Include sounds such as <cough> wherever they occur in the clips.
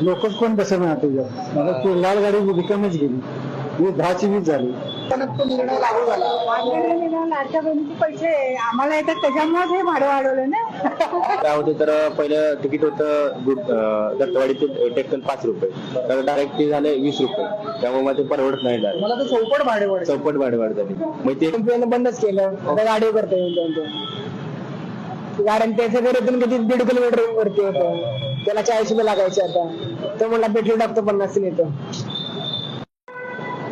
लोकच कोण बसत नाही तुझ्यात मला ती लाल गाडी रिकामीच गेली. ही दहाची वीस झाली. अचानक तो निर्णय लागू झाला. लाडक्या बहिणीचे पैसे आम्हाला येतात त्याच्यामुळेच हे भाडं वाढवलं ना. काय होते तर पहिलं तिकीट होतं गुड अं, दत्तवाडी ते टेक्कल पाच रुपये. तर डायरेक्ट ते झाले वीस रुपये. त्यामुळे मग ते परवडत नाही. मला तर चौपट भाडे वाढ चौपट वाढ वाढ झाली मग ते बंदच केलं. आता गाडी करता येईल त्यांचं कारण त्याचं घरातून किती दीड किलोमीटर वरती होतं. त्याला चाळीस रुपये लागायचे आता. तो म्हणला पेट्रोल टाकतो पन्नास येतो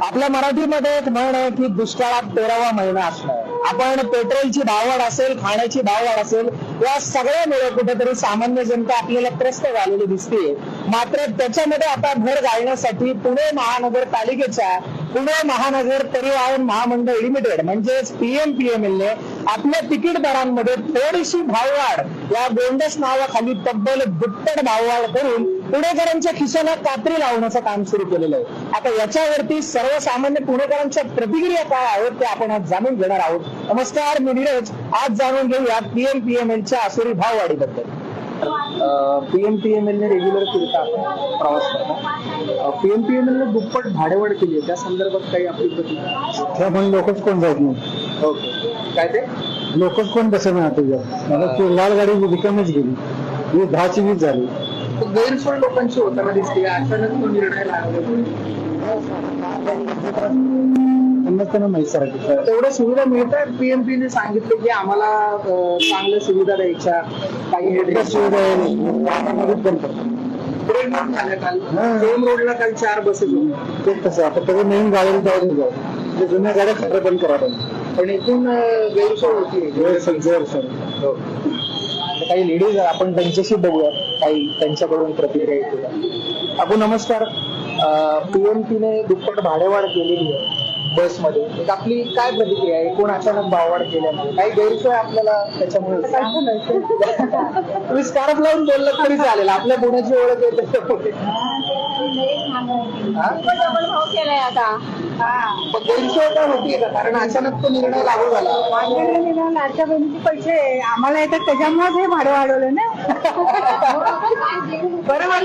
आपल्या मराठीमध्ये एक म्हण आहे की दुष्काळात तेरावा महिना असणार. आपण पेट्रोलची भाववाढ असेल खाण्याची भाववाढ असेल या सगळ्यामुळे कुठेतरी सामान्य जनता आपल्याला त्रस्त झालेली दिसते मात्र त्याच्यामध्ये आता भर घालण्यासाठी पुणे महानगरपालिकेच्या पुणे महानगर परिवहन महामंडळ लिमिटेड म्हणजेच पीएम पीएमएल आपल्या तिकीट दरांमध्ये थोडीशी भाववाढ. या गोंडस नावाखाली तब्बल दुप्पट भाववाढ करून पुणेकरांच्या खिशाला कात्री लावण्याचं काम सुरू केलेलं आहे. आता याच्यावरती सर्वसामान्य पुणेकरांच्या प्रतिक्रिया काय आहेत ते आपण आज जाणून घेणार आहोत. नमस्कार मी नीरज. आज जाणून घेऊया पीएम पीएमएलच्या आसुरी भाववाढीबद्दल. पीएम ने रेग्युलर फिरता प्रवास करता? पीएम ने दुप्पट भाडेवाढ केली आहे. त्या संदर्भात काही आपली प्रतिक्रिया? लोकच कोण जात नाही. ओके. काय ते? लोकच कोण बसत नाही तुझ्यात मला ती लाल गाडी रिकामीच गेली. ही दहाची वीस झाली. तो गैरसोय लोकांची होताना दिसते. अचानक तो निर्णय लागला. त्यांना त्यांना माहीत सारखी तेवढ्या सुविधा मिळतात. पीएमपी ने सांगितलं की आम्हाला अं, चांगल्या सुविधा द्यायच्या. काही एकदा सुविधा आहे, वाहनामध्येच बंद करतो. ब्रेक डाऊन झाल्या काल. हा. सेम रोडला काल चार बसेस होत्या तेच कसं आता त्याचं नवीन गाड्या जाऊ ते जुन्या गाड्या सगळं बंद करा पण एकूण गैरसोय होती सर सर. काही लेडीज आपण त्यांच्याशी बघूया. काही त्यांच्याकडून प्रतिक्रिया येते. आपण नमस्कार. पीएमपी ने दुप्पट भाडेवाढ केलेली आहे बसमध्ये. एक आपली काय प्रतिक्रिया आहे? एकूण अचानक भाववाढ केल्यामुळे? काही गैरसोय आपल्याला त्याच्यामुळे? तुम्ही स्कार्फ लावून बोललात तरी चालेल. आपल्या पुण्याची ओळख आहे त्याच्यामुळे. हा? आता. पण गैरसोय काय होती? का कारण अचानक तो निर्णय लागू झाला. लाडक्या बहिणीचे पैसे आम्हाला येतात त्याच्यामुळेच हे भाडं वाढवलं ना. बरोबर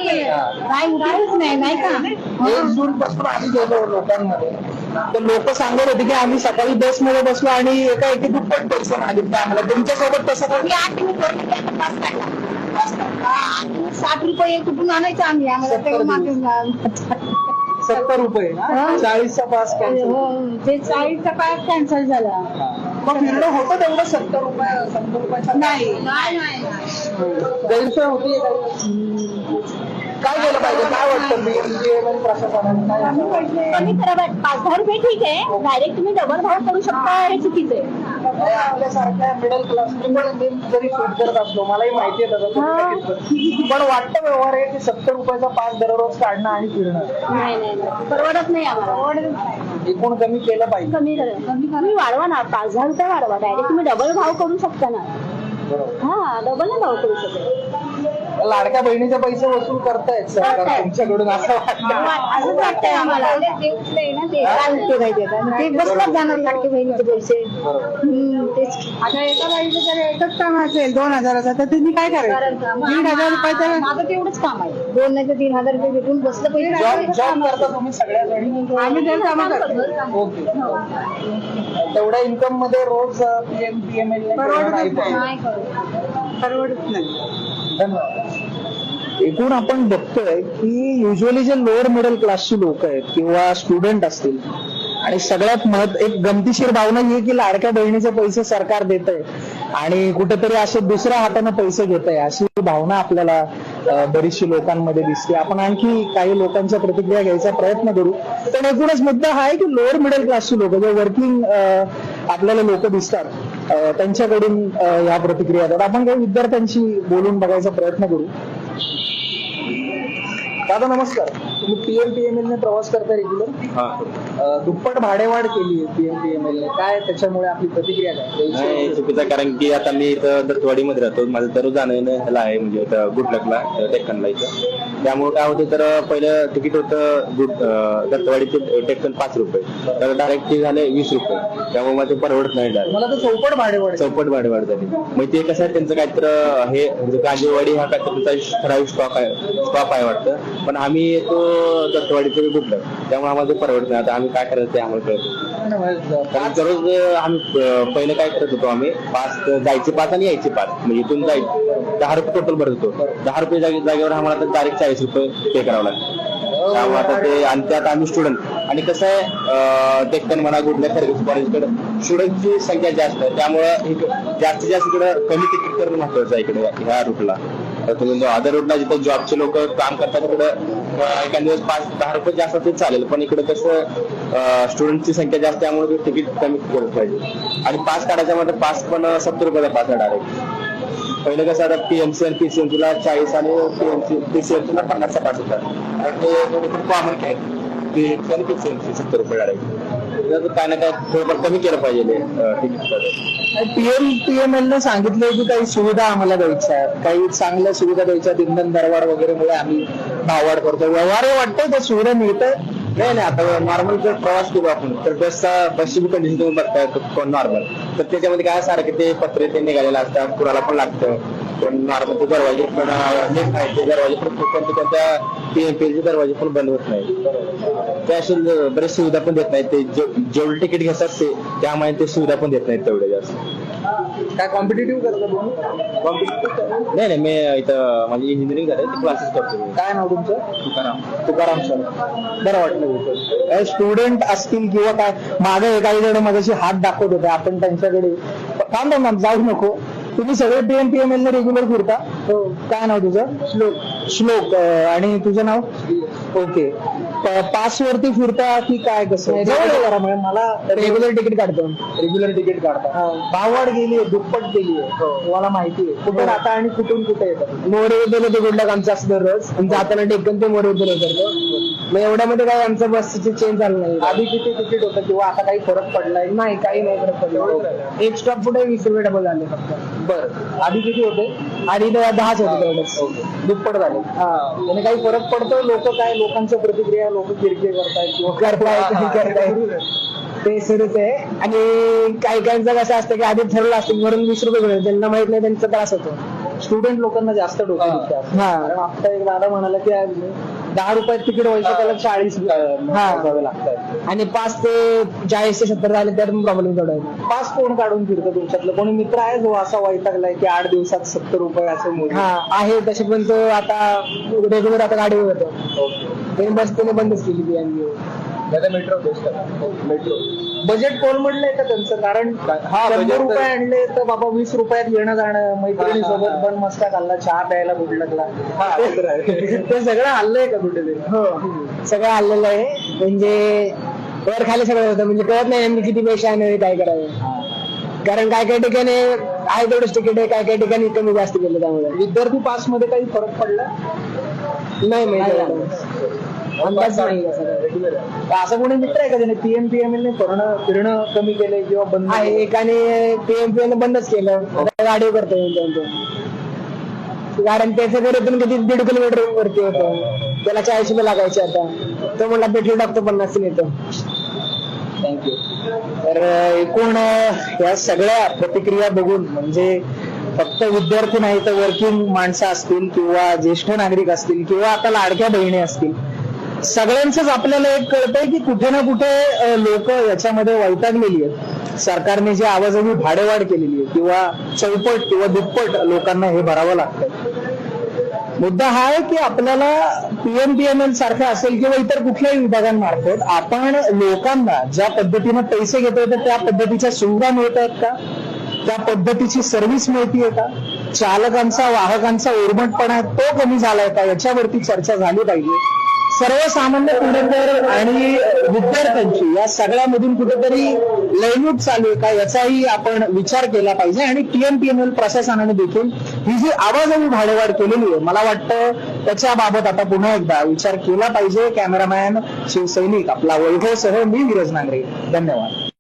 नाही उठायच नाही नाही का? एक जून पासून आम्ही गेलो लोकांमध्ये. तर लोक सांगत होते की आम्ही सकाळी बसमध्ये बसलो आणि एका एकी दुप्पट पैसे मागितले आम्हाला. तुमच्यासोबत तसं साठ रुपये कुठून आणायचं आम्ही? आम्हाला सत्तर रुपये हा. चाळीसचा पास कॅन्सल हो, ते चाळीसचा पाय कॅन्सल झाला. मग फिरणं होतं तेवढं सत्तर रुपये सत्तर रुपयाचा? नाही गैरसोय होती. काय केलं पाहिजे? काय वाटतं? बीएमजीएम प्रशासनाने काय कमी करा बा- पाच दहा रुपये ठीक आहे. डायरेक्ट तुम्ही डबल भाव करू शकता हे चुकीचं आहे. आपल्यासारख्या मिडल क्लास पण मी जरी शूट करत असलो मलाही माहिती आहे त्याचं तुम्ही नक्कीच करता. पण वाटतं व्यवहार आहे की सत्तर रुपयाचा पास दररोज काढणं आणि फिरणं? नाही नाही नाही. परवडत नाही आम्हाला. परवडत नाही. एकूण कमी केलं पाहिजे. कमी करा तुम्ही वाढवा ना. पाच दहा रुपये वाढवा. डायरेक्ट तुम्ही डबल भाव करू शकता ना. हा डबल भाव करू शकता. लाडक्या बहिणीचे पैसे वसूल करतायत सरकार करतायत. तुमच्याकडून असं वाटतं. असंच वाटतंय आम्हाला. ते. ते बसलाच जाणार लाडके बहिणीचे पैसे. हम्म, तेच आता एका बाईचं जर एकच काम असेल दोन हजाराचा तर तुम्ही काय करायचं? दीड हजार रुपयाचं माझं तेवढंच काम आहे. दोन नाही तर तीन हजार रुपये भेटून बसलं जॉब पाहिजे जॉब करता तुम्ही सगळ्या जणी आम्ही तर काम करतो. ओके. तेवढ्या इन्कममध्ये रोज पीएम पीएमएल नाही. परवडत नाही. धन्यवाद. एकूण आपण बघतोय की युजली जे लोअर मिडल क्लासची लोक आहेत किंवा स्टुडंट असतील आणि सगळ्यात महत्त्व एक गमतीशीर भावना ही की लाडक्या बहिणीचे पैसे सरकार देत आहे आणि कुठेतरी असे दुसऱ्या हाताने पैसे घेत आहे अशी भावना आपल्याला बरीचशी लोकांमध्ये दिसते. आपण आणखी काही लोकांच्या प्रतिक्रिया घ्यायचा प्रयत्न करू. पण एकूणच मुद्दा हा आहे की लोअर मिडल क्लासची लोक जे वर्किंग आपल्याला लोक दिसतात त्यांच्याकडून या प्रतिक्रिया येतात आपण काही विद्यार्थ्यांशी बोलून बघायचा प्रयत्न करू. दादा नमस्कार. तुम्ही पीएम पीएमएल ने प्रवास करता रेग्युलर हा. दुप्पट भाडेवाढ केली आहे पीएमपीएमएल काय त्याच्यामुळे आपली प्रतिक्रिया काय? नाही चुकीचं कारण की आता मी इथं दत्तवाडीमध्ये राहतो. माझं दररोज जाणं येणं ह्याला आहे. म्हणजे गुडलकला टेक्कनला इथं. त्यामुळे काय होतं तर पहिलं तिकीट होतं गुड दत्तवाडी ते टेक्कन पाच रुपये. तर डायरेक्ट ते झाले वीस रुपये. त्यामुळे मला ते परवडत नाही डायरेक्ट मला तर चौपट भाडेवाढ चौपट भाडेवाढ झाली. मग ते कसं आहे त्यांचं काहीतर हे म्हणजे गांजेवाडी हा काहीतरी त्यांचा ठराविक स्टॉक आहे स्टॉप आहे वाटतं. पण आम्ही येतो दत्तवाडीचं बुकलं त्यामुळे आम्हाला ते परवडत नाही. आता आम्ही काय करायचं ते आम्हाला कळत कारण दररोज आम्ही पहिले काय करत होतो आम्ही? पाच जायचे पाच आणि यायचे पाच. म्हणजे इथून जाय दहा रुपये टोटल भरत होतो. दहा रुपये जागेवर आम्हाला आता डायरेक्ट चाळीस रुपये पे करावं लागतं. त्यामुळे आता ते आणि त्यात आम्ही स्टुडंट आणि कसं आहे डेक्कन म्हणा कुठल्या सर्व्हिस कॉलेजकडे स्टुडंटची संख्या जास्त आहे. त्यामुळं जास्तीत जास्त इकडे कमी तिकीट करणं महत्वाचं आहे इकडे ह्या रूटला तुम्ही अदर रोडला जिथं जॉबचे लोक काम करतात तिकडे एखाद्या दिवस पाच दहा रुपये जास्त ते चालेल पण इकडे कसं स्टुडंटची संख्या जास्त त्यामुळे तिकीट कमी केलं पाहिजे. आणि पास काढायच्या मध्ये पास पण सत्तर रुपयाचा पास आहे डायरेक्ट पहिलं कसं आता पीएमसी आणि पीसीएमसी ला चाळीस आणि पीएमसी पीसीएमसी ला पन्नासचा पास होता. आणि ते कॉमन काय पीएमसी आणि पीसीएमसी सत्तर रुपये डायरेक्ट काय ना काय थोडंफार कमी केलं पाहिजे पीएम पीएमएल ने सांगितलंय की काही सुविधा आम्हाला द्यायच्या आहेत. काही चांगल्या सुविधा द्यायच्या. इंधन दरवाढ वगैरे मुळे आम्ही भाववाढ करतो व्यवहार वाटतंय त्या सुविधा मिळतंय. नाही नाही आता नॉर्मल जर प्रवास केलो आपण तर बसचा बसची बी कंडिशन तुम्ही बघताय नॉर्मल तर त्याच्यामध्ये काय सारखे ते पत्रे ते निघालेले असतात कुणाला पण लागतं. पण नॉर्मल ते दरवाजे पण दरवाजे पण कोणत्या कोणत्या दरवाजे पण बंद होत नाही अशी बरेच सुविधा पण देत नाहीत. ते जे- जेवढे तिकीट घेतात ते त्यामुळे ते सुविधा पण देत नाहीत तेवढे जास्त. काय कॉम्पिटेटिव्ह करतो नाही नाही मी इथं माझी इंजिनिअरिंग झालं ते क्लासेस करतो. काय नाव तुमचं? तुकाराम. तुकाराम सर. बरं वाटलं स्टुडंट असतील किंवा काय मागे काही जण माझ्याशी हात दाखवत होते आपण त्यांच्याकडे. थांब थांब, जाऊ नको. तुम्ही सगळे पीएम पीएम एल रेग्युलर फिरता. हो. काय नाव तुझं? श्लोक. श्लोक आणि तुझं नाव? ओके. पास वरती फिरता की काय कसं? जवळ आहे जरा म्हणजे मला रेग्युलर तिकीट काढतो. रेग्युलर तिकीट काढता. भाववाढ गेली आहे दुप्पट गेली आहे. तुम्हाला माहिती आहे. कुठे राहता आणि कुठून कुठे येतात? मोरे ते गुडलक आमचं असतं आणि जाताना डेक्कन ते मोरे उद्याला करतो मग एवढ्यामध्ये काही आमचं बसचे चेंज झालं नाही. आधी किती तिकीट होतं किंवा आता काही फरक पडलाय? नाही काही नाही फरक पडला. एक स्टॉप पुढे वीस रुपये डबल झाले फक्त. बरं. आधी किती होते? आधी तर दहाच होते तेवढेच. दुप्पट झाले. हा. त्याने काही फरक पडतो लोक काय लोकांच्या प्रतिक्रिया लोक किरकिर करतायत किंवा करतायत नाही करतायत. ते सुरूच आहे. आणि काही काहींचं कसं असतं की आधी ठरलं असतं वरून वीस रुपये त्यांना माहीत नाही त्यांचा त्रास होतो. स्टुडंट लोकांना जास्त डोके दुखतात कारण आता एक दादा म्हणाला की आज दहा रुपयात तिकीट व्हायचं त्याला चाळीस द्यावे लागतात. आणि पाच ते चाळीस ते सत्तर झाले तर प्रॉब्लेम थोडा पास कोण काढून फिरतो तुमच्यातलं कोणी मित्र आहे जो असा वैतागलाय की आठ दिवसात सत्तर रुपये असं हा आहे तसे पण तो आता रेग्युलर आता गाडीवर येतो ते बस त्याने बंदच केली ती मेट्रो मेट्रो बजेट कोलमडलंय का त्यांचं? कारण हा, शंभर रुपये आणले तर बाबा वीस रुपयात येणं जाणं मैत्रिणी सोबत बन मस्का खाल्ला चहा प्यायला गुडलकला <laughs> ते सगळं हल्लंय का कुठेतरी हो. सगळं हल्लेलं आहे. म्हणजे वर खाली सगळं होतं. म्हणजे कळत नाही किती पैसे आहे काय करावं. कारण काय काय ठिकाणी आहे तेवढंच तिकीट आहे. काय काय ठिकाणी कमी जास्त केलं त्यामुळे. विद्यार्थी पासमध्ये काही फरक पडला? नाही माहिती अंदाज नाही का असं कोणी मित्र आहे का त्याने पीएम पीएम ने फिरणं फिरणं कमी केलंय किंवा बंद आहे एकाने पीएम पीएम बंदच केलं. गाडी करतो कारण त्याचं घरातून किती दीड किलोमीटर वरती होतं. त्याला चाळीस रुपये लागायचे आता. तो म्हणला पेट्रोल टाकतो पन्नास येतो थँक्यू तर एकूण या सगळ्या प्रतिक्रिया बघून म्हणजे फक्त विद्यार्थी नाही तर वर्किंग माणसं असतील किंवा ज्येष्ठ नागरिक असतील किंवा आता लाडक्या बहिणी असतील सगळ्यांचंच आपल्याला एक कळतंय की कुठे ना कुठे लोक याच्यामध्ये वैतागलेली आहेत. सरकारने जी आवाजावी भाडेवाढ केलेली आहे किंवा चौपट किंवा दुप्पट लोकांना हे भरावं लागतंय. मुद्दा हा आहे की आपल्याला पीएम पीएमएल सारखं असेल किंवा इतर कुठल्याही विभागांमार्फत आपण लोकांना ज्या पद्धतीनं पैसे घेतोय तर त्या पद्धतीच्या सुविधा मिळत आहेत का? त्या पद्धतीची सर्व्हिस मिळतीये का? चालकांचा वाहकांचा उर्मटपणा तो कमी झालाय का? याच्यावरती चर्चा झाली पाहिजे. सर्वसामान्य पुणेकर आणि विद्यार्थ्यांची या सगळ्यामधून कुठेतरी लयलूट चालू आहे का याचाही आपण विचार केला पाहिजे. आणि टीएमपीएमएल प्रशासनाने देखील ही जी आवाजावी भाडेवाढ केलेली आहे मला वाटतं त्याच्या बाबत आता पुन्हा एकदा विचार केला पाहिजे. कॅमेरामॅन शिवसैनिक आपला वैभवसह मी विरज नांगरे. धन्यवाद.